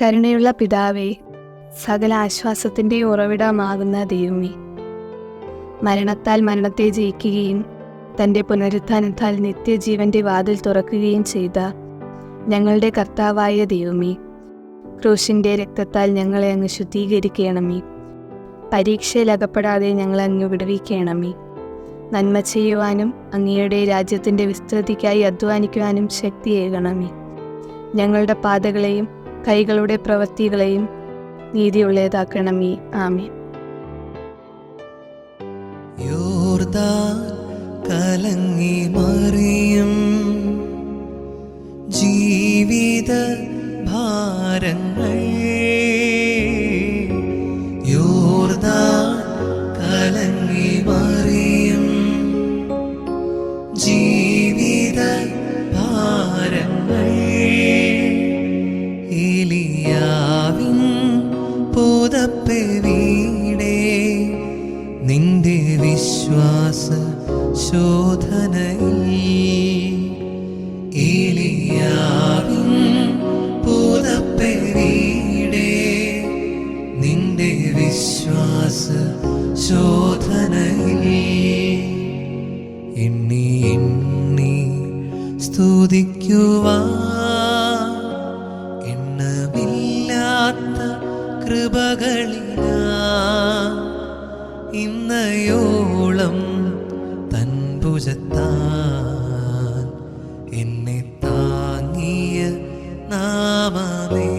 കരുണയുള്ള പിതാവേ സകല ആശ്വാസത്തിന്റെ ഉറവിടമാകുന്ന ദൈവമേ. മരണത്താൽ മരണത്തെ ജയിക്കുകയും തന്റെ പുനരുത്ഥാനത്താൽ നിത്യജീവന്റെ വാതിൽ തുറക്കുകയും ചെയ്ത ഞങ്ങളുടെ കർത്താവായ ദൈവമേ ക്രൂശിന്റെ രക്തത്താൽ ഞങ്ങളെ അങ്ങ് ശുദ്ധീകരിക്കണമേ. പരീക്ഷയിൽ അകപ്പെടാതെ ഞങ്ങളെ അങ്ങ് വിടുവിക്കണമേ. നന്മ ചെയ്യുവാനും അങ്ങയുടെ രാജ്യത്തിന്റെ വിസ്തൃതിക്കായി അധ്വാനിക്കുവാനും ശക്തിയേകണമേ. ഞങ്ങളുടെ പാതകളെയും കൈകളുടെ പ്രവൃത്തികളെയും നീതിയുള്ളതാക്കണമേ. ആമേ കലങ്ങി മറിയും. ജീവിത ഭാരങ്ങൾ വീടേ നിന്റെ വിശ്വാസ ശോധനയിൽ നിന്റെ വിശ്വാസ ശോധനയിൽ എണ്ണി എണ്ണി സ്തുതിക്കുവാ കൃപകളില. ഇന്നയോളം തൻ ഭുജത്താൻ എന്നെ താങ്ങിയ നാമമേ.